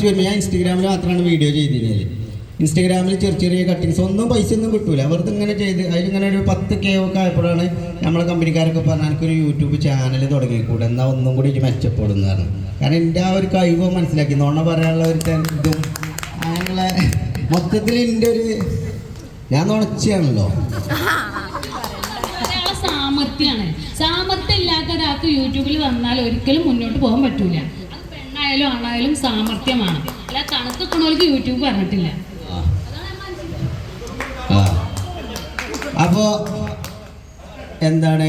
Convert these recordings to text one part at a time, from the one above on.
First വരുന്നത് ഞാൻ ഇൻസ്റ്റഗ്രാമിൽ മാത്രമാണ് വീഡിയോ ചെയ്തിരുന്നത്. ഇൻസ്റ്റഗ്രാമിൽ ചെറിയ ചെറിയ കട്ടിങ്സ് ഒന്നും പൈസ ഒന്നും കിട്ടൂല. വെറുതെ ഇങ്ങനെ ചെയ്ത് അതിലിങ്ങനെ ഒരു പത്ത് കെ ഒക്കെ ആയപ്പോഴാണ് നമ്മളെ കമ്പനിക്കാരൊക്കെ പറഞ്ഞാൽ എനിക്കൊരു യൂട്യൂബ് ചാനൽ തുടങ്ങിക്കൂടെ എന്നാൽ ഒന്നും കൂടി മെച്ചപ്പെടുന്നു പറഞ്ഞു. കാരണം എന്റെ ആ ഒരു കഴിവ് മനസ്സിലാക്കി. നോണ പറയാനുള്ള ഒരു ഇതും അങ്ങനെയുള്ള മൊത്തത്തിൽ എന്റെ ഒരു ഞാൻ നുണച്ചാണല്ലോ. സാമർത്ഥ്യമാണ് സാമർത്ഥ്യം ഇല്ലാത്ത ഒരാൾക്ക് യൂട്യൂബിൽ വന്നാൽ ഒരിക്കലും മുന്നോട്ട് പോകാൻ പറ്റൂല. പെണ്ണായാലും ആണായാലും സാമർത്ഥ്യമാണ് അല്ല കണക്കൊക്കണവർക്ക് യൂട്യൂബ് പറഞ്ഞിട്ടില്ല. അപ്പോ എന്താണ്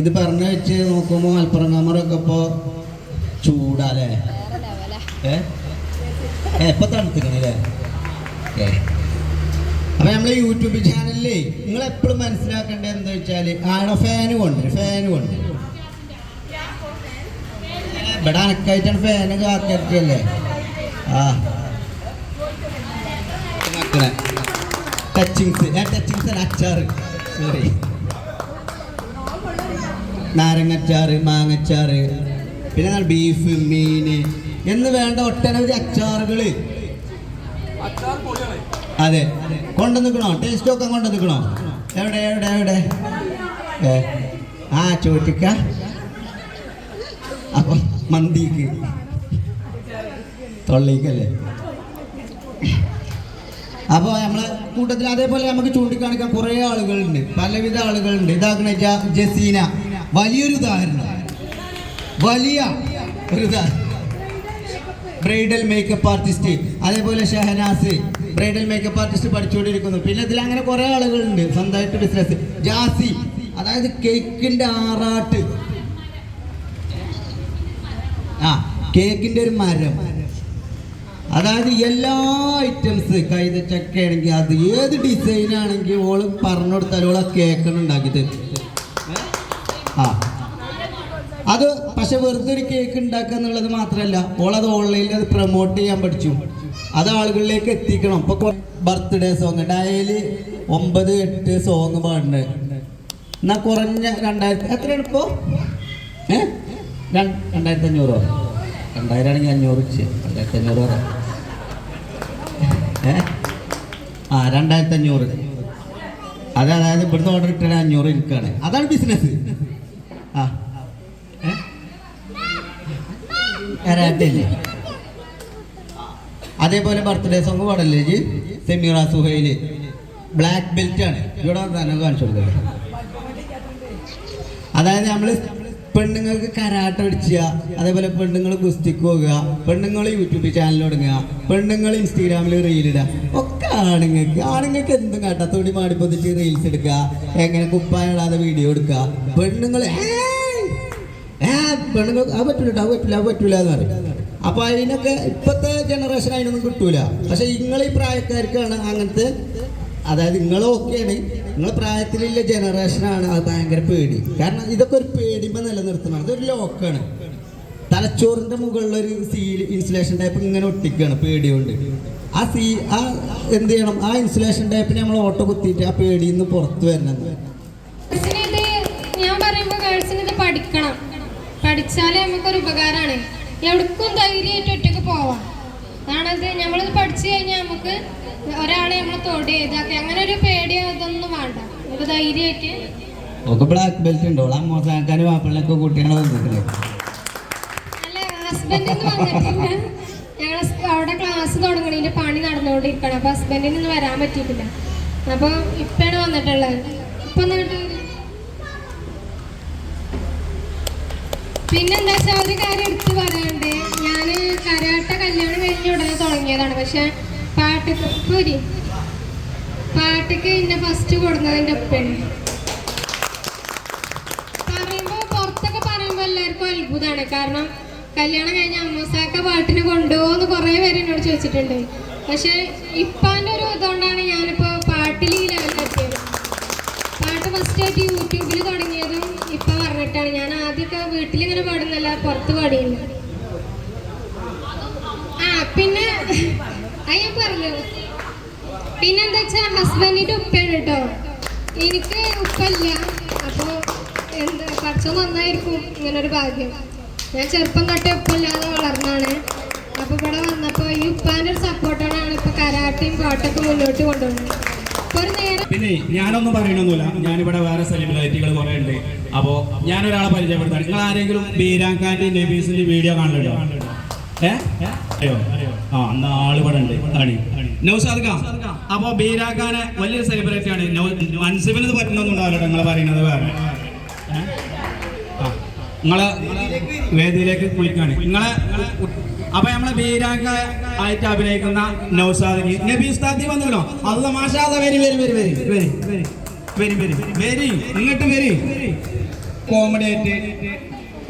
ഇത് പറഞ്ഞു വെച്ച് നോക്കുമ്പോൾ മലപ്പുറം കമറൊക്കെ ഇപ്പോ ചൂടാല്ലേ? ഏ? ഇപ്പൊ തണുത്തിക്കണല്ലേ അപ്പൊ നമ്മളെ യൂട്യൂബ് ചാനലിലേ നിങ്ങൾ എപ്പോഴും മനസ്സിലാക്കേണ്ടത് എന്താ വെച്ചാൽ ആണോ ഫാന് കൊണ്ടുവരും ഫാന് കൊണ്ടുവരും ഇവിടെ അനക്കായിട്ടാണ് ഫാന് കാത്തിരിക്കല്ലേ? ആ. ടച്ചിങ്സ് ഞാൻ ടച്ചിങ്സ് അച്ചാറ് സോറി നാരങ്ങച്ചാറ് മാങ്ങച്ചാറ് പിന്നെ ബീഫ് മീന് എന്ന് വേണ്ട ഒട്ടനവധി അച്ചാറുകൾ. അതെ. കൊണ്ടു നിൽക്കണോ? ടേസ്റ്റ് ഒക്കെ കൊണ്ടു നിൽക്കണോ? എവിടെ എവിടെ എവിടെ? ആ ചോദിക്ക അപ്പൊ മന്തിക്ക്. തൊള്ളിക്കല്ലേ? അപ്പോൾ നമ്മളെ കൂട്ടത്തിൽ അതേപോലെ നമുക്ക് ചൂണ്ടിക്കാണിക്കാൻ കുറേ ആളുകളുണ്ട്. പലവിധ ആളുകളുണ്ട്. ഇതാക്കണ ജസീന. വലിയൊരു ഉദാഹരണം. വലിയ ഒരു ബ്രൈഡൽ മേക്കപ്പ് ആർട്ടിസ്റ്റ് അതേപോലെ ഷഹനാസ്. ബ്രൈഡൽ മേക്കപ്പ് ആർട്ടിസ്റ്റ് പഠിച്ചുകൊണ്ടിരിക്കുന്നു. പിന്നെ ഇതിൽ അങ്ങനെ കുറേ ആളുകളുണ്ട്. സ്വന്തമായിട്ട് ബിസിനസ് ജാസി. അതായത് കേക്കിന്റെ ആറാട്ട്. ആ കേക്കിന്റെ ഒരു മരം. അതായത് എല്ലാ ഐറ്റംസ് കൈതച്ചക്ക ആണെങ്കിൽ അത് ഏത് ഡിസൈൻ ആണെങ്കിൽ ഓൾ പറഞ്ഞു കൊടുത്താൽ ആ കേക്കാണ് ഉണ്ടാക്കി തരും ആ. അത് പക്ഷെ വെറുതെ ഒരു കേക്ക് ഉണ്ടാക്കുക എന്നുള്ളത് മാത്രമല്ല അത് ഓൺലൈനിൽ അത് പ്രൊമോട്ട് ചെയ്യാൻ പഠിച്ചു. അത് ആളുകളിലേക്ക് എത്തിക്കണം. ഇപ്പൊ ബർത്ത്ഡേ സോങ് ഡയലി ഒമ്പത് എട്ട് സോങ് പാടുന്നുണ്ട് എന്നാ കുറഞ്ഞ രണ്ടായിരത്തി എത്രയാണ് ഇപ്പോ? ഏ? രണ്ട്- രണ്ടായിരത്തി അഞ്ഞൂറോ രണ്ടായിരം ആണെങ്കിൽ അഞ്ഞൂറ് രണ്ടായിരത്തി അഞ്ഞൂറ് പറയാം. ഏ? ആ രണ്ടായിരത്തി അഞ്ഞൂറ് അത് അതായത് ഇവിടുന്ന് ഓർഡർ ഇട്ടാണ് അഞ്ഞൂറ് ഇരിക്കുകയാണ് അതാണ് ബിസിനസ് ആ. ഏ? അതേപോലെ ബർത്ത്ഡേ സോങ് പാടല്ലേ G Semeera Suhail. Black belt ആണ്. ഇവിടെ കാണിച്ചു കൊടുക്കുന്നത് അതായത് നമ്മൾ പെണ്ണുങ്ങൾക്ക് കരാട്ട അടിച്ചുക അതേപോലെ പെണ്ണുങ്ങൾ ഗുസ്തിക്ക് പോകുക പെണ്ണുങ്ങൾ യൂട്യൂബ് ചാനൽ തുടങ്ങുക പെണ്ണുങ്ങൾ ഇൻസ്റ്റാഗ്രാമിൽ റീൽ ഇടുക. ഒക്കെ ആണുങ്ങൾക്ക് ആണുങ്ങൾക്ക് എന്തും കാട്ടാ. തുണി മാടിപ്പൊതിച്ച് റീൽസ് എടുക്കുക എങ്ങനെ കുപ്പായിടാതെ വീഡിയോ എടുക്കുക പെണ്ണുങ്ങൾ പെണ്ണുങ്ങൾ അത് പറ്റൂല അത് പറ്റൂല അത് പറ്റൂല എന്ന് പറയും. അപ്പൊ അതിനൊക്കെ ഇപ്പോഴത്തെ ജനറേഷൻ അതിനൊന്നും കിട്ടൂല. പക്ഷെ നിങ്ങൾ ഈ പ്രായക്കാർക്കാണ് അങ്ങനത്തെ അതായത് നിങ്ങളൊക്കെയാണ് നിങ്ങൾ പ്രായത്തിലുള്ള ജനറേഷനാണ് അത് ഭയങ്കര പേടി. കാരണം ഇതൊക്കെ ഒരു പേടിമ്പോൾ നിലനിർത്തണം അതൊരു ലോക്കാണ്. തലച്ചോറിന്റെ മുകളിലൊരു സീൽ ഇൻസുലേഷൻ ടൈപ്പ് ഇങ്ങനെ ഒട്ടിക്കുകയാണ് പേടി കൊണ്ട് ആ സീ ആ എന്ത് ചെയ്യണം? ആ ഇൻസുലേഷൻ ടൈപ്പിന് നമ്മൾ ഓട്ടോ കുത്തിയിട്ട് ആ പേടിയിൽ നിന്ന് പുറത്ത് വരണം. ഞാൻ പറയുമ്പോൾ ഗേൾസിന് ഇത് പഠിക്കണം. പഠിച്ചാലേ നമുക്കൊരു ഉപകാരമാണ് എവിടേക്കും ധൈര്യമായിട്ട് ഒറ്റയ്ക്ക് പോവാം. അതാണത്. നമ്മളിത് പഠിച്ചു കഴിഞ്ഞാൽ നമുക്ക് ഒരാളെ നമ്മൾ തൊടി ഇതാക്കി. അങ്ങനെ ഒരു പേടി അതൊന്നും വേണ്ട. ഒരു ധൈര്യമായിട്ട്. ഒക്കെ ബ്ലാക്ക് ബെൽറ്റ് ഉണ്ടോ. അമ്മോസാക്കാനും വാപ്പിളിനൊക്കെ കുട്ടികളെ വന്നിട്ടില്ലേ? അല്ല ഹസ്ബൻഡ് വന്നിട്ടില്ല. ഞങ്ങൾ അവിടെ ക്ലാസ് തുടങ്ങണതിന്റെ പണി നടന്നുകൊണ്ടിരിക്കണം. അപ്പൊ ഹസ്ബൻഡിന് ഇന്ന് വരാൻ പറ്റിയിട്ടില്ല. അപ്പൊ ഇപ്പഴാണ് വന്നിട്ടുള്ളത്. ഇപ്പൊ എന്നിട്ട് പിന്നെന്താ വെച്ചാൽ ഒരു കാര്യം എടുത്ത് പറയാണ്ട് ഞാൻ കരാട്ട കല്യാണം കഴിഞ്ഞ ഉടനെ തുടങ്ങിയതാണ്. പക്ഷെ പാട്ട് പോരി. പാട്ടൊക്കെ എന്നെ ഫസ്റ്റ് കൊടുക്കുന്നത് ഒപ്പം പറയുമ്പോൾ പറയുമ്പോ പുറത്തൊക്കെ പറയുമ്പോ എല്ലാവർക്കും അത്ഭുതമാണ്. കാരണം കല്യാണം കഴിഞ്ഞ അമ്മസാക്ക പാട്ടിന് കൊണ്ടുപോകുന്ന കുറേ പേര് എന്നോട് ചോദിച്ചിട്ടുണ്ട്. പക്ഷെ ഇപ്പാന്റെ ഒരു ഇതുകൊണ്ടാണ് ഞാനിപ്പോ പാട്ടിൽ ഈ പാട്ട് ഫസ്റ്റായിട്ട് യൂട്യൂബിൽ തുടങ്ങിയതും ഇപ്പൊ പറഞ്ഞിട്ടാണ് ഞാൻ ആദ്യമൊക്കെ വീട്ടിലിങ്ങനെ പാടുന്നല്ല പുറത്ത് പാടിയില്ല. ആ പിന്നെ ഞാൻ പറഞ്ഞു. പിന്നെന്താ വെച്ചാ ഹസ്ബൻഡിന്റെ ഉപ്പയാണ് കേട്ടോ എനിക്ക് ഉപ്പല്ല. അപ്പോ എന്താ കുറച്ച് നന്നായിരിക്കും ഇങ്ങനൊരു ഭാഗ്യം. ഞാൻ ചെറുപ്പം തൊട്ടേ ഉപ്പല്ലാതെ വളർന്നാണ്. അപ്പൊ ഇവിടെ വന്നപ്പോ ഈ ഉപ്പാന്റെ ഒരു സപ്പോർട്ടാണ് ഇപ്പൊ കരാട്ടയും പാട്ടൊക്കെ മുന്നോട്ട് കൊണ്ടുപോകുന്നത്. പിന്നെ ഞാനൊന്നും പറയണൊന്നുമില്ല. ഞാനിവിടെ വേറെ സെലിബ്രിറ്റികൾ കുറെ ഉണ്ട് അപ്പോ ഞാനൊരാളെ പരിചയപ്പെടുത്താം. നിങ്ങൾ ആരെങ്കിലും ബീരാങ്കാന്റെ നബീസിന്റെ വീഡിയോ കാണലുണ്ടോ? ഏ? അയ്യോ ആ അപ്പോ ബീരാങ്കാനെ വലിയൊരു സെലിബ്രിറ്റി ആണ്. അൻസിബിന് ഇത് നിങ്ങൾ പറയുന്നത് വേറെ? നിങ്ങളെ വേദിയിലേക്ക് വിളിക്കാണ് നിങ്ങളെ അപ്പൊ നമ്മളെ ബീരാങ്ക ആയിട്ട് അഭിനയിക്കുന്ന നൗസാദിനി നബി ഉസ്താദി വന്നല്ലോ അല്ല മാഷാദ വരി വരി വരി വരി വരി വരി വരി വരി ഇങ്ങോട്ട് വരി. കോമഡി ആയിട്ട്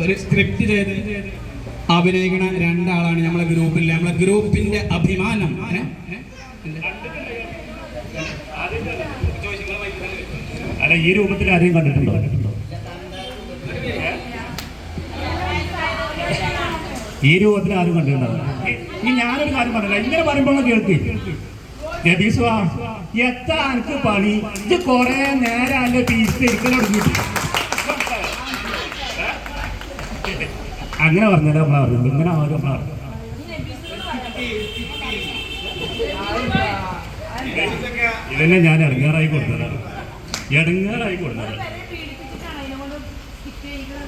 ഒരു സ്ക്രിപ്റ്റ് ചെയ്ത് അഭിനയിക്കുന്ന രണ്ടാളാണ് നമ്മളെ ഗ്രൂപ്പിൽ നമ്മളെ ഗ്രൂപ്പിന്റെ അഭിമാനം? അല്ല ഈ രൂപത്തിൽ ആരെയും കണ്ടിട്ടുണ്ടോ ഈ രൂപത്തിൽ ആരും കണ്ടിട്ടുണ്ടാവും ഈ ഞാനൊരു കാര്യം പറഞ്ഞില്ല. ഇങ്ങനെ പറയുമ്പോഴുള്ള കേൾക്കി നബീസ്വാ എത്ര പണി? ഇത് കുറെ നേരം അല്ല പീസ് തുടങ്ങിയിട്ട്. അങ്ങനെ പറഞ്ഞാലേ നമ്മളെ അറിയുള്ളൂ ഇങ്ങനെ ആരും നമ്മളെ അറിയില്ല. ഇതന്നെ ഞാൻ ഇടങ്ങാറായി കൊടുത്തതാണ് ഇടങ്ങാറായി കൊടുത്തത്.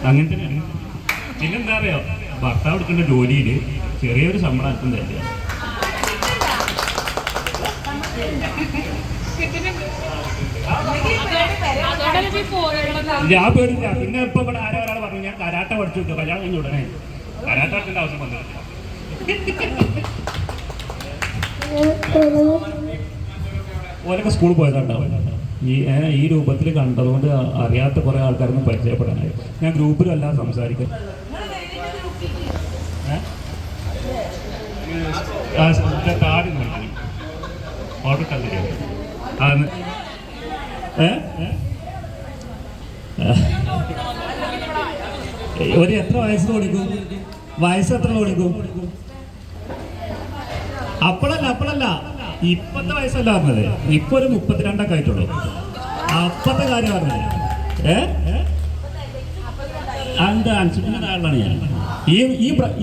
അങ്ങനെ തന്നെ. പിന്നെന്താ അറിയോ? ഭർത്താവ് എടുക്കേണ്ട ജോലിയിൽ ചെറിയൊരു ശമ്പളം അല്പം തരിക. ഞാൻ പേടില്ല പിന്നെ ഇപ്പൊ ഇവിടെ ആരോ ഒരാൾ പറഞ്ഞു ഞാൻ കരാട്ട പഠിച്ചു വെക്കുക കല്യാണം കഴിഞ്ഞ ഉടനെ. കരാട്ട പഠിക്കേണ്ട ആവശ്യം വന്നിട്ടില്ല. ഓരൊക്കെ സ്കൂളിൽ പോയതുണ്ടാവും ഈ ഈ രൂപത്തിൽ കണ്ടതുകൊണ്ട് അറിയാത്ത കുറെ ആൾക്കാരൊന്നും പരിചയപ്പെടാനായി. ഞാൻ ഗ്രൂപ്പിലല്ല സംസാരിക്കും ഏ? ഒരു എത്ര വയസ്സ് കൊടുക്കും വയസ്സ് എത്ര കൊടുക്കും അപ്പോഴല്ല അപ്പോഴല്ല ഇപ്പത്തെ വയസ്സല്ല പറഞ്ഞത് ഇപ്പൊ ഒരു മുപ്പത്തിരണ്ടൊക്കെ ആയിട്ടുള്ളൂ അപ്പത്തെ കാര്യം പറഞ്ഞത് ഏ അനുസരിക്കുന്ന ആളാണ് ഞാൻ ഈ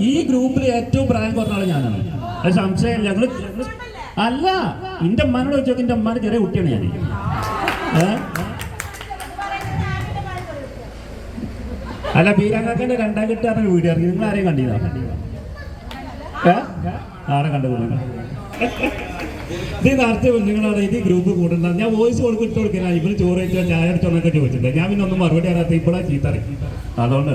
ഈ ഗ്രൂപ്പിൽ ഏറ്റവും പ്രായം കുറഞ്ഞ ആൾ ഞാനാണ്. അത് ഞങ്ങൾ അല്ല എന്റെ അമ്മാനോട് ചോദിച്ചു എന്റെ അമ്മാന്റെ ചെറിയ കുട്ടിയാണ് ഞാൻ അല്ല ബീരാങ്കാക്കന്റെ രണ്ടാം കെട്ടാറിന് വീഡിയോ ഇറങ്ങി നിങ്ങൾ ആരെയും കണ്ടില്ല ആരെ കണ്ടു ഇത് ഇത് ഗ്രൂപ്പ് കൂടുന്ന. ഞാൻ വോയിസ് കൊടുക്കും ഇട്ട് കൊടുക്കാൻ ഇവർ ചോറ് ചായ അടിച്ചോന്നൊക്കെ ചോദിച്ചിട്ടുണ്ട്. ഞാൻ പിന്നെ ഒന്നും മറുപടി അറിയാത്ത ഇപ്പോഴാണ് ചീത്ത അറിയും. അതുകൊണ്ട്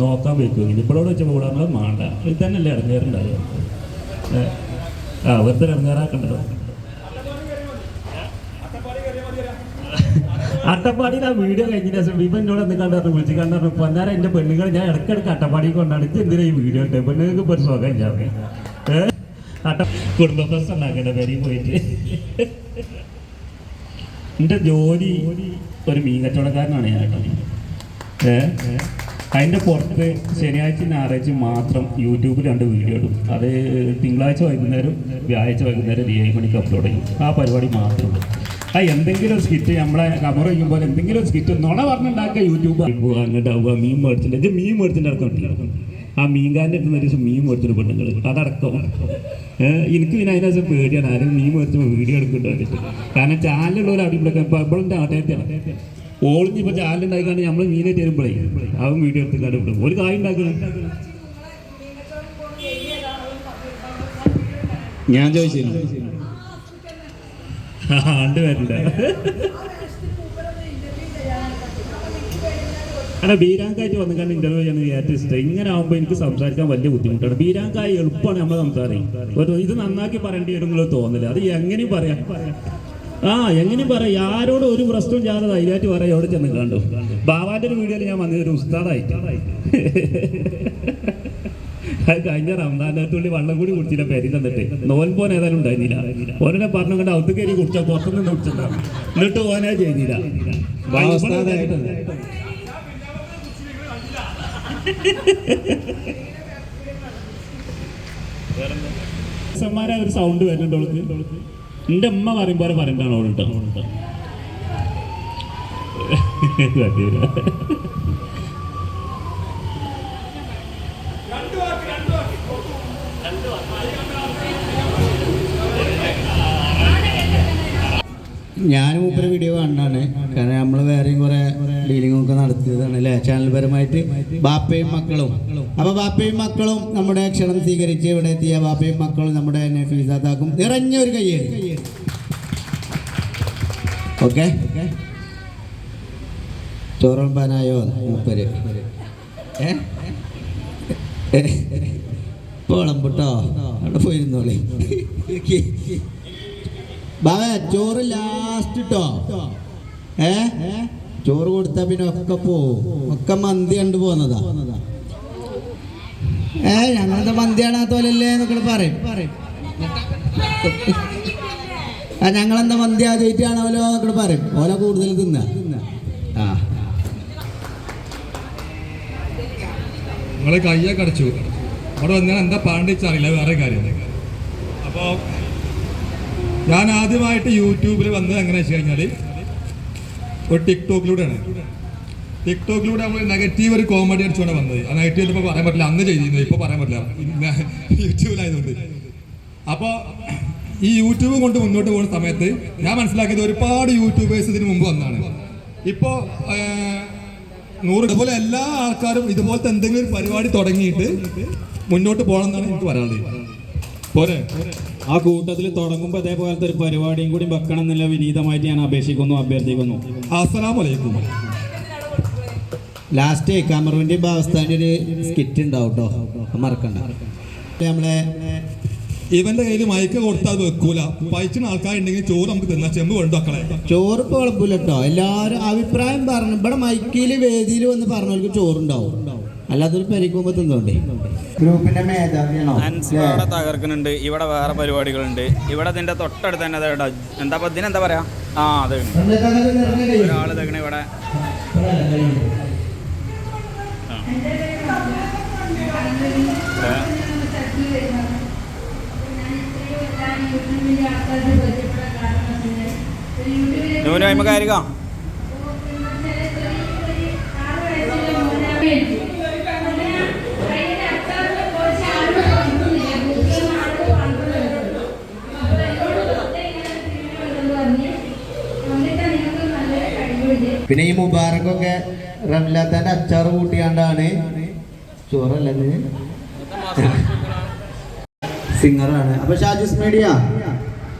നോക്കാൻ വെക്കും ഇപ്പോഴോട് വെച്ച കൂടാറുള്ളത് മാണ്ട. ഇത് തന്നെയല്ലേ ഇറങ്ങാറുണ്ടാവുക ഏ? ആ വെറുതെ ഇറങ്ങാറാക്കണ്ടല്ലോ. അട്ടപ്പാടിയിൽ ആ വീഡിയോ കഴിഞ്ഞിട്ട് ശേഷം വിപൻ എന്നോട് എന്ത് കണ്ടു വിളിച്ച് കണ്ടു പൊന്നാര എന്റെ പെണ്ണുങ്ങൾ ഞാൻ ഇടയ്ക്കിടയ്ക്ക് അട്ടപ്പാടി കൊണ്ടാണ്. ഇത് എന്തിനാ ഈ വീഡിയോ ഇട്ടേ? പെണ്ണുങ്ങൾക്ക് ഇപ്പൊ ഒരു സുഖം ഏഹ് അട്ട കുടുംബ പ്രശ്നം ഉണ്ടാക്കേണ്ട പേരിൽ പോയിട്ട്. എന്റെ ജോലി ഒരു മീൻ കച്ചവടക്കാരനാണ് ഞാൻ കേട്ടോ. ഏഹ് അതിന്റെ പുറത്ത് ശനിയാഴ്ച ഞായറാഴ്ച മാത്രം യൂട്യൂബിൽ രണ്ട് വീഡിയോ ഇടും. അത് തിങ്കളാഴ്ച വൈകുന്നേരം വ്യാഴാഴ്ച വൈകുന്നേരം ഒരു ഏഴ് മണിക്ക് അപ്ലോഡ് ചെയ്യും. ആ പരിപാടി മാത്രമേ ഉള്ളൂ. ആ എന്തെങ്കിലും ഒരു സ്കിറ്റ് നമ്മളെ കമർ ചെയ്യുമ്പോൾ എന്തെങ്കിലും ഒരു സ്കിറ്റ് നുണ പറഞ്ഞുണ്ടാക്കുക യൂട്യൂബ്. അങ്ങോട്ടാവുക മീൻ മേടിച്ചിട്ട് മീൻ മേടിച്ചിട്ട് അടക്കം ആ മീൻകാരന്റെ അടുത്ത് ഒരു മീൻ മേടിച്ചിട്ട് പെണ്ണുങ്ങൾ അതടക്കം. എനിക്ക് പിന്നെ അതിനകത്ത് പേടിയാണ്. ആരും മീൻ മേടിച്ചപ്പോൾ വീഡിയോ എടുക്കുന്നുണ്ട് കാരണം ചാനലുള്ളവർ അവിടെ ഇപ്പോൾ ഇപ്പോൾ ഇപ്പോഴത്തെ ആട്ടയത്താണ് ഓളിഞ്ഞിപ്പോൾ ചാനലുണ്ടായിക്കാണ്ട് നമ്മൾ മീനെ തരുമ്പോഴേ അവൻ വീഡിയോ എടുത്ത് കണ്ടു ഒരു കായ് ഉണ്ടാക്കണം. ഞാൻ ചോദിച്ചു ആണ്ട് വരില്ല അല്ല ബീരാങ്കായിട്ട് കാരണം ഇന്റർവ്യൂ ചെയ്യാൻ ഏറ്റവും ഇഷ്ടം. ഇങ്ങനെ ആവുമ്പോൾ എനിക്ക് സംസാരിക്കാൻ വലിയ ബുദ്ധിമുട്ടാണ്. ബീരാങ്കായ് എളുപ്പമാണ് നമ്മൾ സംസാരം ഒരു ഇത് നന്നാക്കി പറയേണ്ടി വരും തോന്നില്ല അത് എങ്ങനെയും പറയാം. ആ എങ്ങനെയും പറയാം ആരോടും ഒരു പ്രശ്നവും ഞാൻ ധൈര്യമായിട്ട് പറയാം അവിടെ ചെന്ന് കണ്ടു. ബാബാന്റെ ഒരു വീഡിയോയിൽ ഞാൻ വന്നത് ഒരു ഉസ്താദായിട്ട്. അത് കഴിഞ്ഞ റംദാന്റെ തുള്ളി വെള്ളം കൂടി കുടിച്ചില്ല പെരി തന്നിട്ട്. നോൽപോൻ ഏതായാലും ഉണ്ടായിരുന്നില്ല. ഓനെ പറഞ്ഞു കണ്ട ഔത്ത് കയറി കുടിച്ച പുറത്തുനിന്ന് കുടിച്ചിട്ടാണ് എന്നിട്ട് ഓനെ ചെയ്തില്ല. ഒരു സൗണ്ട് വരുന്നുണ്ട് അവൾക്ക്. എന്റെ അമ്മ പറയുമ്പോൾ പറയണ്ടാണ് അവളുണ്ട് ഞാൻ മൂപ്പര് വീഡിയോ കണ്ടാണ് കാരണം നമ്മൾ വേറെയും കുറെ ഡീലിംഗ് ഒക്കെ നടത്തിയതാണ് അല്ലേ? ചാനൽ പരമായിട്ട് ബാപ്പയും മക്കളും. അപ്പൊ ബാപ്പയും മക്കളും നമ്മുടെ ക്ഷണം സ്വീകരിച്ച് ഇവിടെ എത്തിയ ബാപ്പയും മക്കളും നമ്മുടെ നഫീസാത്താക്കും നിറഞ്ഞ ഒരു കയ്യേറി ഓക്കെ ചോറുമ്പാനായോ? മൂപ്പര്. ഏ? പോളമ്പുട്ടോ അവിടെ പോയിരുന്നോളേ. ചോറ് ലാസ്റ്റ് ഇട്ടോ ഏ? ചോറ് കൊടുത്താ പിന്നെ ഒക്കെ പോവും. ഒക്കെ മന്തി കണ്ടു പോന്നതാ. ഏ ഞങ്ങളെന്താ മന്തിയാണാത്തോലല്ലേ എന്നൊക്കെ പറയും. ആ ഞങ്ങളെന്താ മന്തി ആദ്യമായിട്ടാണോലോ എന്നൊക്കെ പറയും. ഓല കൂടുതൽ തിന്ന. ആ. നമ്മൾ കയ്യൊക്കെ അടച്ചു. അവിടെ വന്നാൽ എന്താ പാണ്ടിച്ചറിയില്ല വേറെ കാര്യം. അപ്പോൾ ഞാൻ ആദ്യമായിട്ട് യൂട്യൂബിൽ വന്നത് എങ്ങനെ വെച്ച് കഴിഞ്ഞാൽ ഒരു ടിക്ടോക്കിലൂടെയാണ്. ടിക്ടോക്കിലൂടെ നമ്മൾ നെഗറ്റീവ് ഒരു കോമഡി അടിച്ചുകൊണ്ട് വന്നത്. ആ നെഗറ്റീവ് ഇപ്പോൾ പറയാൻ പറ്റില്ല. അന്ന് ചെയ്തിരുന്നു. ഇപ്പോൾ പറയാൻ പറ്റില്ല. യൂട്യൂബിലായതുകൊണ്ട്. അപ്പോൾ ഈ യൂട്യൂബ് കൊണ്ട് മുന്നോട്ട് പോകുന്ന സമയത്ത് ഞാൻ മനസ്സിലാക്കിയത് ഒരുപാട് യൂട്യൂബേഴ്സ് ഇതിന് മുമ്പ് വന്നതാണ് ഇപ്പോൾ നൂറ് അതുപോലെ എല്ലാ ആൾക്കാരും ഇതുപോലത്തെ എന്തെങ്കിലും പരിപാടി തുടങ്ങിയിട്ട് മുന്നോട്ട് പോകണം എന്നാണ് എനിക്ക് പറയാനുള്ളത്. പോരെ? ആ കൂട്ടത്തിൽ തുടങ്ങുമ്പോൾ അതേപോലത്തെ ഒരു പരിപാടിയും കൂടി വെക്കണം എന്നുള്ള വിനീതമായിട്ട് ഞാൻ അപേക്ഷിക്കുന്നു അഭ്യർത്ഥിക്കുന്നു. അസലാമലൈക്കും ലാസ്റ്റ് കമറുവിന്റെ ഭാഗസ്ഥാന്റെ ഒരു സ്കിറ്റ് ഉണ്ടാവും കേട്ടോ മറക്കണ്ട. നമ്മളെ ഇവന്റെ കയ്യിൽ മയക്ക കൊടുത്താൽ വെക്കൂല. പയച്ചിന് ആൾക്കാരുണ്ടെങ്കിൽ ചോറ് നമുക്ക് തിന്നാ. ചെമ്പ് വേണ്ട മക്കളെ. ചോറ് ഇപ്പൊ കുഴപ്പമില്ല കേട്ടോ എല്ലാവരും അഭിപ്രായം പറഞ്ഞു. ഇവിടെ മൈക്കിൽ വേദിയിൽ വന്ന് പറഞ്ഞവർക്ക് ചോറുണ്ടാവും. അല്ലാത്തൊരു പരിക്കുമ്പോ തിന്നോണ്ടേ. ഗ്രൂപ്പിന്റെ മേധാവിയാണോ? ഇവിടെ തകർക്കുന്നുണ്ട്. ഇവിടെ വേറെ പരിപാടികളുണ്ട്. ഇവിടെ ഇതിന്റെ തൊട്ടടുത്ത് തന്നെ എന്താ ഇടാ. എന്താ ഇതിനെന്താ പറയാ? ആ അതെ ഒരാൾ തകണ ഇവിടെ. ന്യൂനായ്മ അയിമ പിന്നെ ഈ മുബാറക്കൊക്കെ റംലാത്താന്റെ അച്ചാറ് കൂട്ടിയാണ്ടാണ്. ചോറല്ലേ സിംഗറാണ്. അപ്പൊ ഷാജിസ് മീഡിയ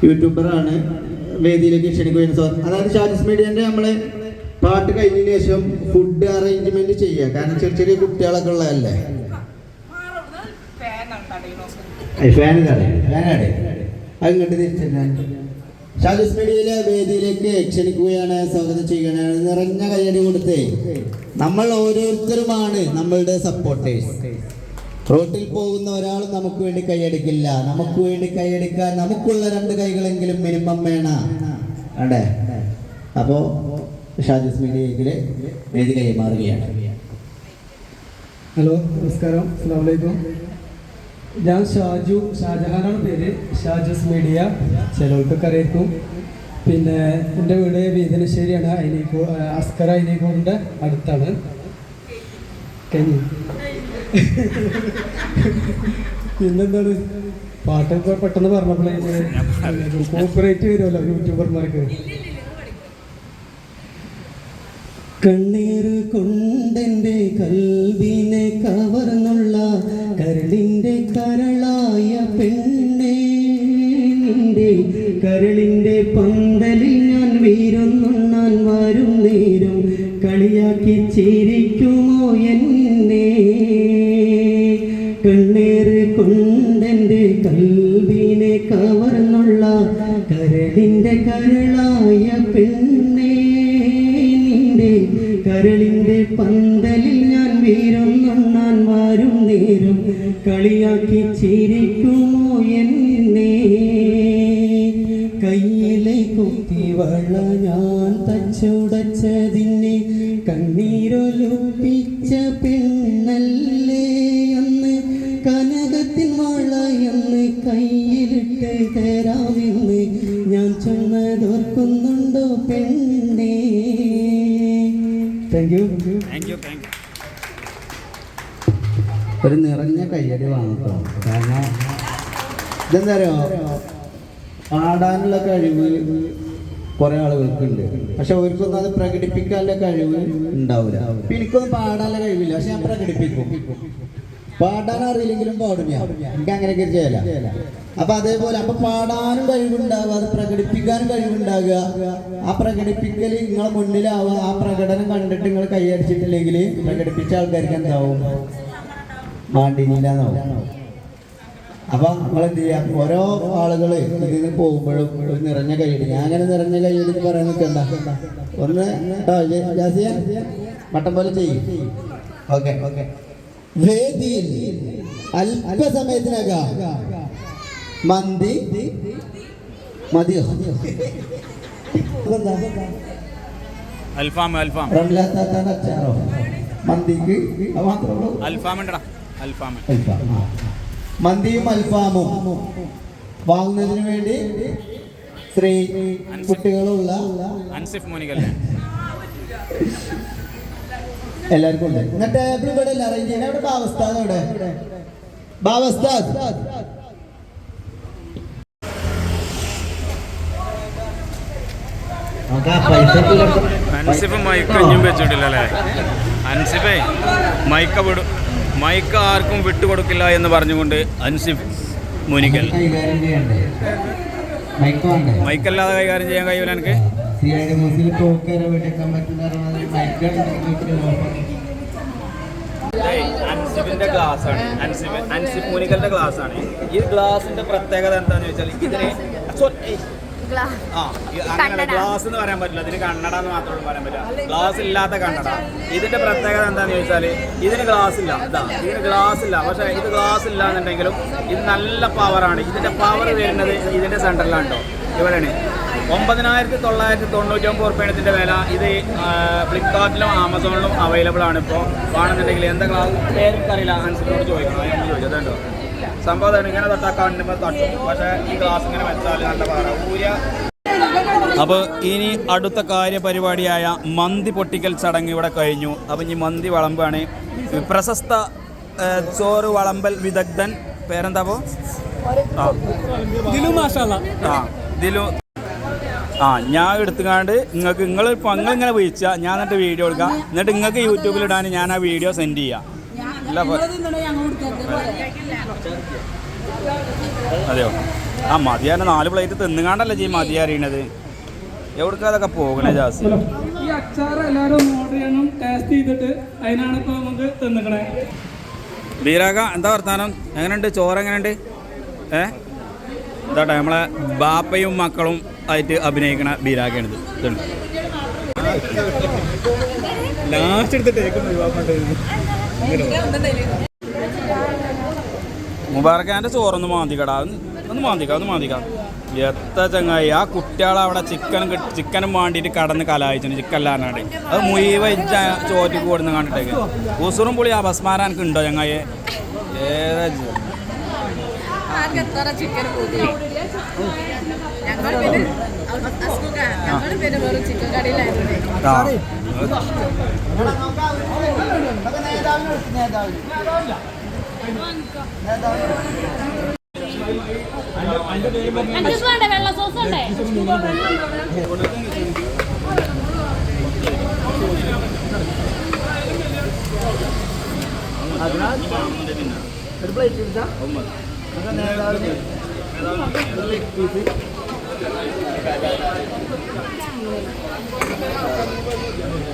യൂട്യൂബറാണ്. വേദിയിലേക്ക് ക്ഷണിക്കുകയും സോ അതായത് ഷാജിസ് മീഡിയന്റെ നമ്മൾ പാട്ട് കഴിഞ്ഞതിന് ശേഷം ഫുഡ് അറേഞ്ച്മെന്റ് ചെയ്യുക. കാരണം ചെറിയ ചെറിയ കുട്ടികളൊക്കെ ഉള്ളതല്ലേ? ഫാൻ ഫാനാടെ അത് ഇങ്ങോട്ട് തിരിച്ചാൽ ഷാജിസ് മീഡിയയിലെ വേദിയിലേക്ക് ക്ഷണിക്കുകയാണ് സ്വാഗതം ചെയ്യുകയാണ്. നിറഞ്ഞ കയ്യടി കൊടുത്തേ. നമ്മൾ ഓരോരുത്തരുമാണ് നമ്മളുടെ സപ്പോർട്ടേഴ്സ് റോട്ടിൽ പോകുന്ന ഒരാൾ നമുക്ക് വേണ്ടി കൈയടിക്കില്ല. നമുക്ക് വേണ്ടി കൈയടിക്കാൻ നമുക്കുള്ള രണ്ട് കൈകളെങ്കിലും മിനിമം വേണം. അതെ അപ്പോ ഷാജിസ് മീഡിയയിലെ വേദി കൈമാറുകയാണ്. ഹലോ നമസ്കാരം. അസ്സാം വലൈക്കും ഞാൻ ഷാജു ഷാജഹാനാണ് പേര്. ഷാജുസ് മീഡിയ. ചിലവർക്കൊക്കെ അറിയിക്കും പിന്നെ എന്റെ വീട് വീതനശ്ശേരിയാണ് അയിനീക്കോ അസ്കർ അയിനീക്കോടിന്റെ അടുത്താണ്. കഴിഞ്ഞു. പിന്നെന്താണ്? പാട്ടൊക്കെ പെട്ടെന്ന് പറഞ്ഞപ്പോഴേ കോപ്പറേറ്റ് വരുമല്ലോ യൂട്യൂബർമാർക്ക്. കണ്ണീർ കൊണ്ടെന്റെ കൽവിനെ കവർന്നുള്ള കരളിന്റെ കരളായ പെണ്ണേ നിന്റെ കരളിന്റെ പന്തലിൽ ഞാൻ വീരുന്നുണ്ണാൻ വരും നേരം കളിയാക്കി ചിരിക്കുമോ എന്നെ? കണ്ണേറ് കൊണ്ടെന്റെ കൽവിനെ കവർന്നുള്ള കരളിന്റെ കരളായ പെണ്ണേ നിന്റെ കരളിന്റെ കളിയാക്കി ചിരിക്കുമോ എന്നെ? കയ്യിലെ കുത്തിവള ഞാൻ തച്ചുടച്ചതിനെ കണ്ണീരൊലുപ്പിച്ച പെണ്ണല്ലേ അന്ന് കനകത്തിൻ വളയെന്ന് കയ്യിലിട്ട് തരാമെന്ന് ഞാൻ ചൊന്നതോർക്കുന്നുണ്ടോ പെണ്ണേ? Thank you thank you thank you ഒരു നിറഞ്ഞ കയ്യടി വാങ്ങിട്ടോ. കാരണം ഇതെന്താ പറയുക പാടാനുള്ള കഴിവ് കുറെ ആളുകൾക്കുണ്ട്. പക്ഷെ അവർക്കൊന്നും അത് പ്രകടിപ്പിക്കാനുള്ള കഴിവ് ഉണ്ടാവില്ല. എനിക്കൊന്നും പാടാനുള്ള കഴിവില്ല. പക്ഷെ ഞാൻ പ്രകടിപ്പിക്കും. പാടാൻ അറിയില്ലെങ്കിലും പാടും ഞാൻ. എനിക്ക് അങ്ങനെയൊക്കെ ചെയ്യല അപ്പൊ അതേപോലെ അപ്പൊ പാടാനും കഴിവുണ്ടാവുക അത് പ്രകടിപ്പിക്കാനും കഴിവുണ്ടാകുക ആ പ്രകടിപ്പിക്കൽ നിങ്ങളെ മുന്നിലാവുക ആ പ്രകടനം കണ്ടിട്ട് നിങ്ങൾ കൈയടിച്ചിട്ടില്ലെങ്കിൽ പ്രകടിപ്പിച്ച ആൾക്കാർക്ക് എന്താവും? മാണ്ടിനില്ലാന്നാവും അപ്പൊ നമ്മളെന്ത് ചെയ്യാം ഓരോ ആളുകൾ ഇതിന് പോകുമ്പോഴും ഒരു നിറഞ്ഞ കൈയടി ഞാൻ അങ്ങനെ നിറഞ്ഞ കൈയടി എന്ന് പറയാൻ നിൽക്കണ്ട. ഒന്ന് ജാസിയ മട്ടം പോലെ ചെയ്യും. ഓക്കെ. ഓക്കെ വേദിയിൽ അല്പസമയത്തിനകം മന്തി മതിയോ? അൽഫാം അൽഫാം. അച്ചാറോ? മന്തിക്ക് അത് മാത്രമേ ഉള്ളൂ. അൽഫാം ഉണ്ടടാ. മന്തിയും അൽഫാമും വാങ്ങുന്നതിന് വേണ്ടി സ്ത്രീ കുട്ടികളുള്ള എല്ലാവർക്കും ഉണ്ട്. എന്നാ ടേബിൾ ഇവിടെ അല്ല അറേഞ്ച് ചെയ്യണേ അവിടെ ബാവസ്ഥാദ് അവിടെ ബാവസ്ഥാദ് ഇഞ്ഞും വെച്ചിട്ടില്ല അല്ലേ അൻസിഫേ മൈക്ക വിടും മൈക്ക ആർക്കും വിട്ടുകൊടുക്കില്ല എന്ന് പറഞ്ഞുകൊണ്ട് അൻസിഫ് മുനിക്കൽ. മൈക്കല്ലാതെ കൈകാര്യം ചെയ്യാൻ കഴിയൂല എനിക്ക് അൻസിഫിന്റെ ഗ്ലാസ് ആണ്. അൻസിഫ് അൻസിഫ് മുനിക്കലിന്റെ ഗ്ലാസ് ആണ്. ഈ ഗ്ലാസിന്റെ പ്രത്യേകത എന്താണെന്ന് ചോദിച്ചാൽ ഇതിന് ഗ്ലാസ് എന്ന് പറയാൻ പറ്റില്ല. ഇതിന് കണ്ണട എന്ന് മാത്രമേ പറയാൻ പറ്റില്ല ഗ്ലാസ് ഇല്ലാത്ത കണ്ണട. ഇതിന്റെ പ്രത്യേകത എന്താണെന്ന് ചോദിച്ചാൽ ഇതിന് ഗ്ലാസ് ഇല്ല. ഇതാ ഇതിന് ഗ്ലാസ് ഇല്ല. പക്ഷേ ഇത് ഗ്ലാസ് ഇല്ല എന്നുണ്ടെങ്കിലും ഇത് നല്ല പവറാണ് ഇതിന്റെ പവർ വരുന്നത് ഇതിന്റെ സെന്ററിലാണ് കേട്ടോ ഇവിടെയാണ്. ഒമ്പതിനായിരത്തി തൊള്ളായിരത്തി തൊണ്ണൂറ്റി ഒമ്പത് ഉറുപ്പ്യാണ് ഇതിന്റെ വില ഇത് ഫ്ലിപ്കാർട്ടിലും ആമസോണിലും അവൈലബിൾ ആണ് ഇപ്പോൾ വേണമെന്നുണ്ടെങ്കിൽ എന്താ ഗ്ലാസ് പേർക്കറിയില്ല അനുസരിച്ചോട് ചോദിക്കണം. അയാൾ ചോദിച്ചത് കേട്ടോ സംഭവം ഇങ്ങനെ തൊട്ടാ കണ്ണുമ്പോൾ തട്ടും. പക്ഷേ ഈ ഗ്ലാസ് ഇങ്ങനെ വെച്ചാൽ നല്ല ഊരിയ അപ്പോൾ ഇനി അടുത്ത കാര്യപരിപാടിയായ മന്തി പൊട്ടിക്കൽ ചടങ്ങ് ഇവിടെ കഴിഞ്ഞു. അപ്പോൾ ഇനി മന്തി വളമ്പാണ്. പ്രശസ്ത ചോറ് വളമ്പൽ വിദഗ്ധൻ. പേരെന്താ പോ ആ. ദിലു ആ ഞാൻ എടുത്തുകാണ്ട് നിങ്ങൾക്ക് നിങ്ങൾ നിങ്ങൾ ഇങ്ങനെ വിളിച്ച ഞാൻ എന്നിട്ട് വീഡിയോ എടുക്കാം. എന്നിട്ട് നിങ്ങൾക്ക് യൂട്യൂബിൽ ഇടാൻ ഞാൻ ആ വീഡിയോ സെൻഡ് ചെയ്യാം. ഇല്ല അപ്പോൾ അതെയോ? ആ മതിയാനെ നാല് പ്ലേറ്റ് തിന്നുകാണ്ടല്ലേ ജീ മതി അറിയണത്. എവിടേക്കാ അതൊക്കെ പോകണേ ജാസി? ഈ അച്ചാർ എല്ലാവരും ഓർഡർ ചെയ്യണം ടേസ്റ്റ് ചെയ്തിട്ട് അതിനാണ് ഇപ്പോൾ നമുക്ക് തിന്നിക്കണേ. ബീരാക എന്താ വർത്താനം? എങ്ങനെയുണ്ട്? ചോറ് എങ്ങനെയുണ്ട്? ഏ? ഇതാട്ടെ നമ്മളെ ബാപ്പയും മക്കളും ആയിട്ട് അഭിനയിക്കണ ബീരാഗയാണിത്. ഇതുണ്ട് ലാസ്റ്റ് എടുത്തിട്ട് മുബാറക്കാന്റെ ചോറൊന്ന് മാന്തിക്കടാ. ഒന്ന് ഒന്ന് മാന്തിക്കാം ഒന്ന് മാന്തിക്കാം. എത്ര ചങ്ങായി ആ കുട്ടികളെ അവിടെ ചിക്കൻ ചിക്കനും വേണ്ടിയിട്ട് കടന്ന് കലായിച്ചു ചിക്കനിലാനാണ്ട് അത് മുഴുവൻ ചോറ്റക്ക് കൊടുന്ന് കണ്ടിട്ടേക്ക്. ഉസുറും പുളി ആ ബസ്മാരാ എനിക്ക് ഉണ്ടോ ചങ്ങായി? ഏതാ? ആ. വെള്ളം സോസ് ഉണ്ടേ ഒരു Thank you.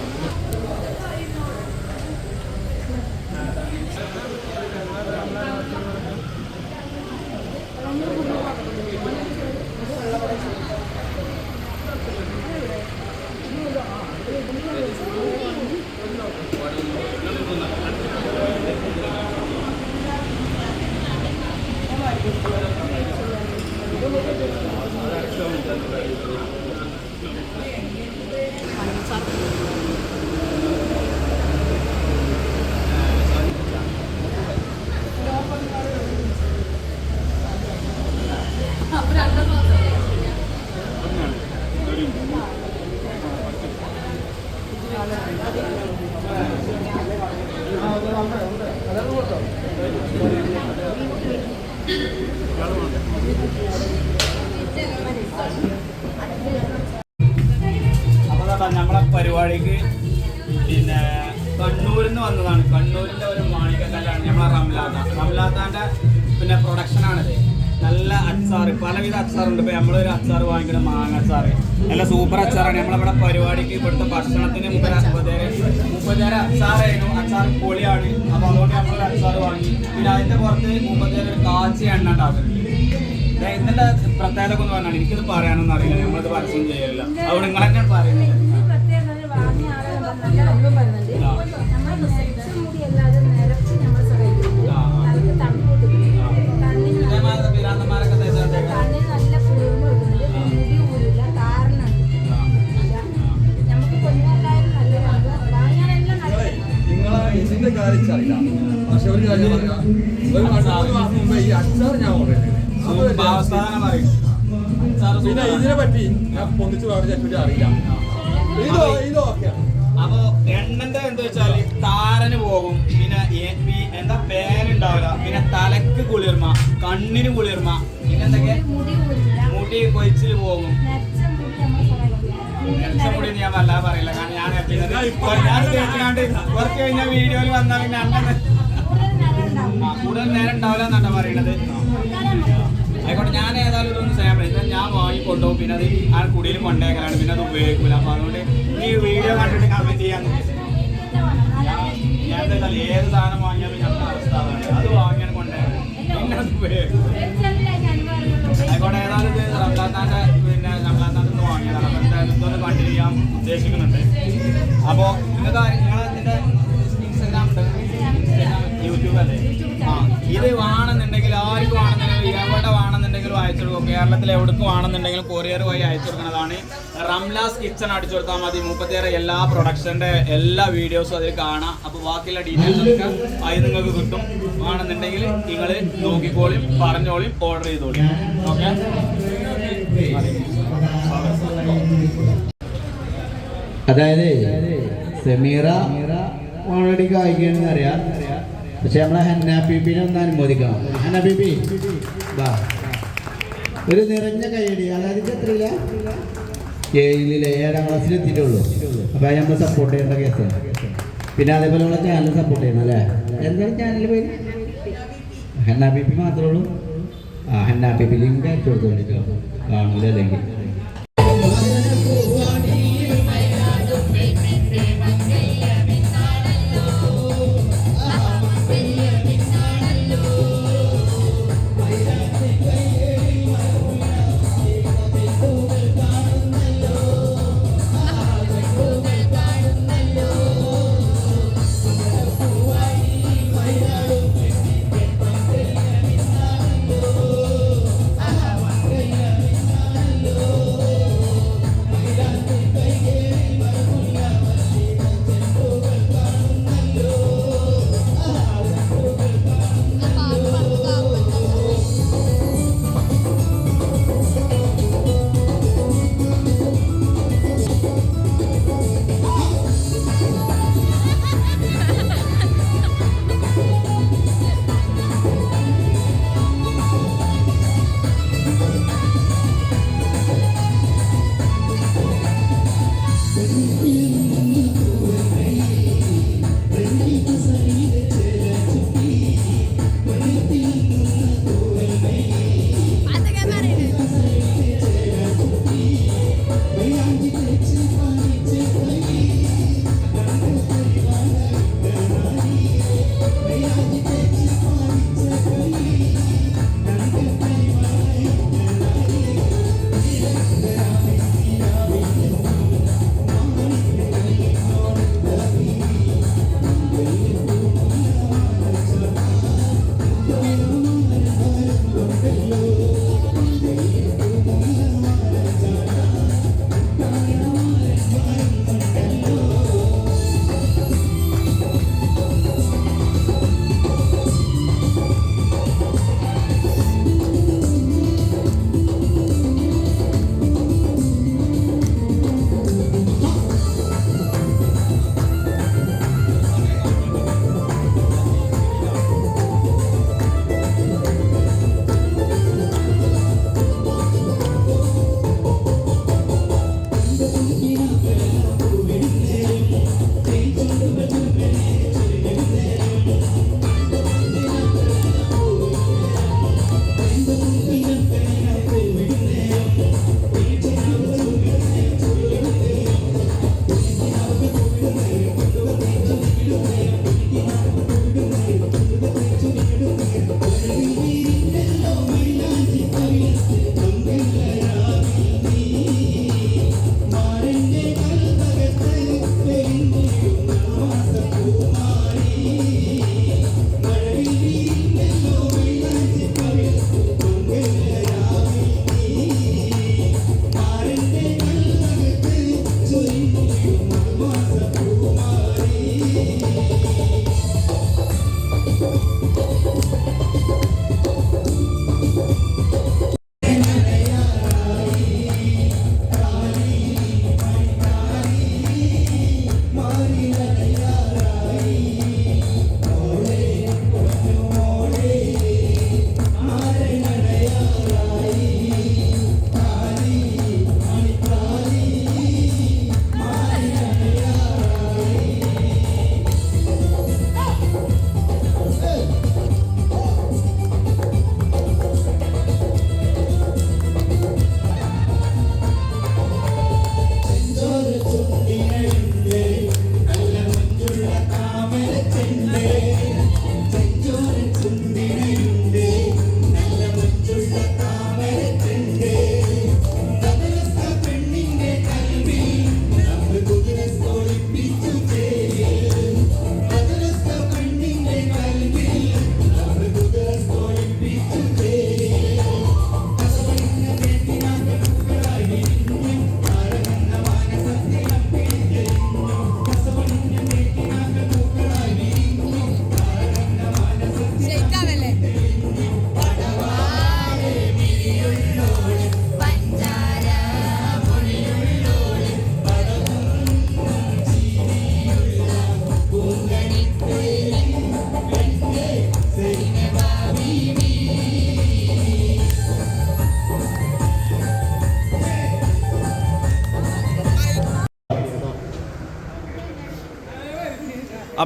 Super അച്ചാറാണ് നമ്മളിവിടെ പരിപാടിക്ക് ഇവിടുത്തെ ഭക്ഷണത്തിന് മുപ്പതര മുപ്പതര മുപ്പതര അച്ചാറായിരുന്നു അച്ചാർ പൊളിയാണ് അപ്പൊ അതുകൊണ്ട് നമ്മൾ അച്ചാർ വാങ്ങി പിന്നെ അതിന്റെ പുറത്ത് മുപ്പത്തേരെ ഒരു കാച്ചി എണ്ണ ഉണ്ടാക്കുന്നത് ഇതിന്റെ പ്രത്യേകത എന്ന് പറഞ്ഞാൽ എനിക്കിത് പറയാനൊന്നും അറിയില്ല നമ്മളിത് പരസ്യം ചെയ്യില്ല അതുകൊണ്ട് നിങ്ങളെന്നെ പറയുന്നില്ല കാര്യം പക്ഷെ ഒരു കാര്യം പറയാം. ഒരു മാസം മുമ്പേ ഈ അച്ചാർ ഞാൻ ഓർഡർ പറയും പിന്നെ ഇതിനെ പറ്റി ഞാൻ പൊന്നിച്ച് പറഞ്ഞ പറ്റി അറിയില്ല. ഇതോ ഇതോ ഓക്കെയാണ് അപ്പൊ എണ്ണന്റെ എന്താ വെച്ചാൽ താരന് പോകും. പിന്നെ എന്താ പേനുണ്ടാവില്ല പിന്നെ തലക്ക് കുളിർമ കണ്ണിന് കുളിർമ. പിന്നെ എന്തൊക്കെ? മുടി കൊഴിച്ചിൽ പോകും. മുടി ഞാൻ വല്ലാതെ പറയില്ല. കാരണം ഞാൻ ഞാൻ തേച്ചിക്കാണ്ട് കുറച്ച് കഴിഞ്ഞ വീഡിയോയിൽ വന്നാൽ പിന്നെ അണ്ണൻ കൂടുതൽ നേരം ഉണ്ടാവില്ല എന്നാണ് പറയണത്. ആയിക്കോട്ടെ ഞാൻ ഏതായാലും ഇതൊന്നും ഇത് ഞാൻ വാങ്ങി കൊണ്ടുപോകും. പിന്നെ അത് ആ കുടിയിൽ കൊണ്ടേക്കലാണ്. പിന്നെ അത് ഉപയോഗിക്കില്ല അപ്പൊ അതുകൊണ്ട് ഈ വീഡിയോ കണ്ടിട്ട് കമന്റ് ചെയ്യാൻ ഞാൻ ഏത് സാധനം വാങ്ങിയാലും ഞങ്ങളുടെ അവസ്ഥ അതാണ്. അത് വാങ്ങിയാൽ കൊണ്ടേക്കണം. പിന്നെ അത് ഉപയോഗിക്കും ആയിക്കോട്ടെ ഏതായാലും ഇത് റംലാത്താന്റെ എന്തായാലും കണ്ടിന്യൂ ചെയ്യാൻ ഉദ്ദേശിക്കുന്നുണ്ട്. അപ്പോൾ നിങ്ങൾക്ക് നിങ്ങൾ ഇൻസ്റ്റാഗ്രാം ഉണ്ട്. യൂട്യൂബ് അല്ലേ? ആ ഇത് വേണമെന്നുണ്ടെങ്കിൽ ആർക്കും വേണമെന്നുണ്ടെങ്കിൽ എവിടെ വേണമെന്നുണ്ടെങ്കിലും അയച്ചു കൊടുക്കും. കേരളത്തിൽ എവിടേക്ക് വേണമെന്നുണ്ടെങ്കിലും കൊറിയർ വഴി അയച്ചു കൊടുക്കുന്നതാണ്. റംലാസ് കിച്ചൺ അടിച്ചു കൊടുത്താൽ മതി. മുപ്പത്തിയേറെ എല്ലാ പ്രൊഡക്ഷന്റെ എല്ലാ വീഡിയോസും അതിൽ കാണാം. അപ്പോൾ ബാക്കിയുള്ള ഡീറ്റെയിൽസ് ഒക്കെ അതിൽ നിങ്ങൾക്ക് കിട്ടും. വേണമെന്നുണ്ടെങ്കിൽ നിങ്ങൾ നോക്കിക്കോളിയും പറഞ്ഞോളിയും ഓർഡർ ചെയ്തോളിയും ഓക്കെ അതായത് സെമീറ ഓൾറെഡി കായികയാണെന്ന് അറിയാം. പക്ഷെ നമ്മളെ ഹന്ന ബീബിനെ ഒന്ന് അനുമോദിക്കണം. ഹന്ന ബീബി വാ. ഒരു നിറഞ്ഞ കൈയടി അതായത് എത്രയില്ല ഏഴിലെ ഏഴാം ക്ലാസ്സിൽ എത്തിയിട്ടുള്ളൂ. അപ്പം അത് നമ്മൾ സപ്പോർട്ട് ചെയ്യേണ്ട കേസ്. പിന്നെ അതേപോലെ നമ്മളെ ചാനൽ സപ്പോർട്ട് ചെയ്യണം അല്ലേ? എന്താണ് ചാനൽ പേര്? ഹന്ന ബീബി മാത്രമേ ഉള്ളൂ? ആ ഹന്ന ബീബി ലിങ്ക് അയച്ചു കൊടുത്തു വേണ്ടിട്ടോ കാണൂല അല്ലെങ്കിൽ.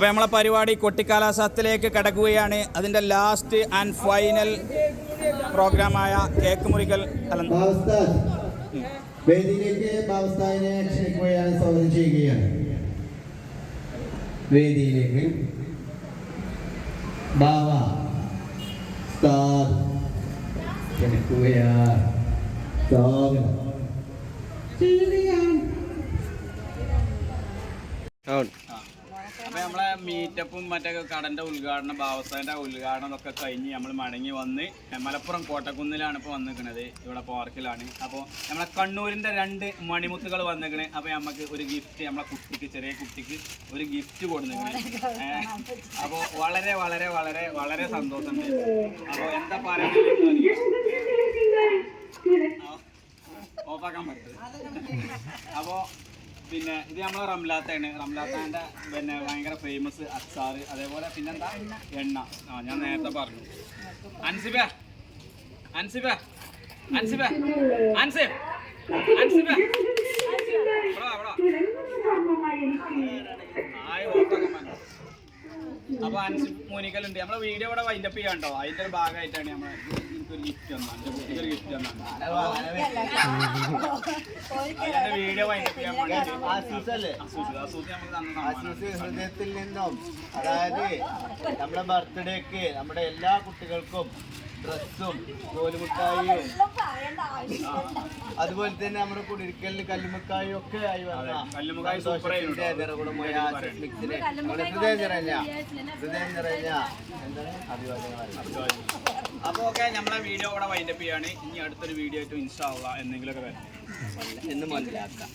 അപ്പോൾ നമ്മളെ പരിപാടി കൊട്ടിക്കാലാസത്തിലേക്ക് കിടക്കുകയാണ്. അതിന്റെ ലാസ്റ്റ് ആൻഡ് ഫൈനൽ പ്രോഗ്രാമായ കേക്ക് മുറിക്കൽ വേദിയിലേക്ക് ബാവസ്ഥാനെ ക്ഷണിക്കുകയാണ് സ്വാഗതം ചെയ്യുകയാണ് വേദിയിലേക്ക് ബാവ. സ്ഥാൻ ക്ഷണിക്കുകയാണ് സ്വാഗതം. അപ്പോൾ നമ്മളെ മീറ്റപ്പും മറ്റേ കടന്റെ ഉദ്ഘാടനം ഭാവസ്ഥന്റെ ഉദ്ഘാടനം ഒക്കെ കഴിഞ്ഞ് നമ്മൾ മടങ്ങി വന്ന് മലപ്പുറം കോട്ടക്കുന്നിലാണ് ഇപ്പൊ വന്നിരിക്കുന്നത് ഇവിടെ പാർക്കിലാണ്. അപ്പോൾ നമ്മളെ കണ്ണൂരിന്റെ രണ്ട് മണിമുത്തുകൾ വന്നിരിക്കണേ അപ്പൊ നമുക്ക് ഒരു ഗിഫ്റ്റ് നമ്മളെ കുട്ടിക്ക് ചെറിയ കുട്ടിക്ക് ഒരു ഗിഫ്റ്റ് കൊടുത്തിരിക്കണേ അപ്പോൾ വളരെ വളരെ വളരെ വളരെ സന്തോഷമുണ്ട് അപ്പോൾ എന്താ പറയുന്നത് ഓഫാക്കാൻ പറ്റും അപ്പോൾ പിന്നെ ഇത് നമ്മളെ റംലാത്താണ്. റംലാത്താന്റെ പിന്നെ ഭയങ്കര ഫേമസ് അച്ചാറ്. അതേപോലെ പിന്നെന്താ? എണ്ണ. ആ ഞാൻ നേരത്തെ പറഞ്ഞു. അൻസിബ. അൻസിബ. അൻസിബ. അൻസിബ്. അൻസിബ. ആയി പറ്റും അപ്പൊ അൻസി മോനിക്കലുണ്ട്. നമ്മളെ വീഡിയോ ഇവിടെ വൈൻഡപ്പ് ചെയ്യാണ്ടോ അതിന്റെ ഒരു ഭാഗമായിട്ടാണ് നമ്മളെ എനിക്കൊരു ഗിഫ്റ്റ് എന്റെ കുട്ടിക്കൊരു വീഡിയോ വൈൻഡപ്പ് ചെയ്യാൻ വേണ്ടി. ഹൃദയത്തിൽ നിന്നും. അതായത് നമ്മുടെ ബർത്ത്ഡേക്ക് നമ്മുടെ എല്ലാ കുട്ടികൾക്കും ഡ്രസ്സും കോലുമുട്ടായിയും അതുപോലെ തന്നെ നമ്മുടെ കുടിരിക്കലിന് കല്ലുമുക്കായും ഒക്കെ ആയി അപ്പൊ ഓക്കെ നമ്മളെ വീഡിയോ ഇവിടെ വൈൻഡപ്പ് ചെയ്യാണ്. ഇനി അടുത്തൊരു വീഡിയോ ആയിട്ട് ഇൻസ്റ്റാവുക എന്തെങ്കിലുമൊക്കെ വരാം. എന്ന് മനസ്സിലാക്കാം.